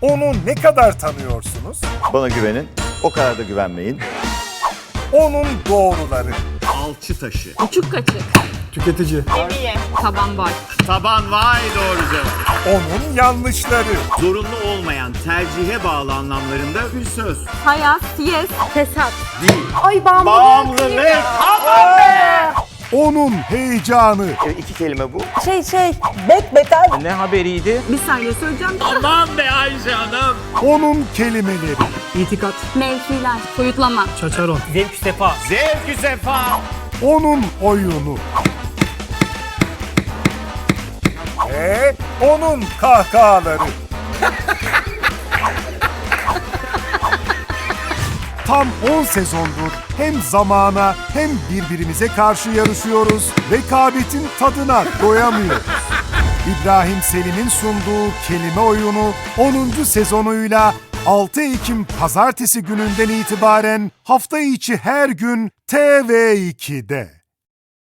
Onu ne kadar tanıyorsunuz? Bana güvenin. O kadar da güvenmeyin. Onun doğruları. Alçı taşı. Uçuk kaçık. Tüketici. Taban var. Taban vay doğru cevap. Onun yanlışları. Zorunlu olmayan tercihe bağlı anlamlarında bir söz. Hayat, yes, fesat. Ay bağımlılık. Bağımlılık. Onun heyecanı. E, İki kelime bu. Şey şey. Bek beter. Ne haberiydi? Bir saniye söyleyeceğim. Aman be Ayşe Hanım. Onun kelimeleri. İtikat. Mevkiler, soyutlama. Çaçaron. Zevk sefa. Zevkü sefa. Onun oyunu. Ve onun kahkahaları. Tam 10 sezondur hem zamana hem birbirimize karşı yarışıyoruz. Rekabetin tadına doyamıyoruz. İbrahim Selim'in sunduğu kelime oyunu 10. sezonuyla 6 Ekim pazartesi gününden itibaren hafta içi her gün TV2'de.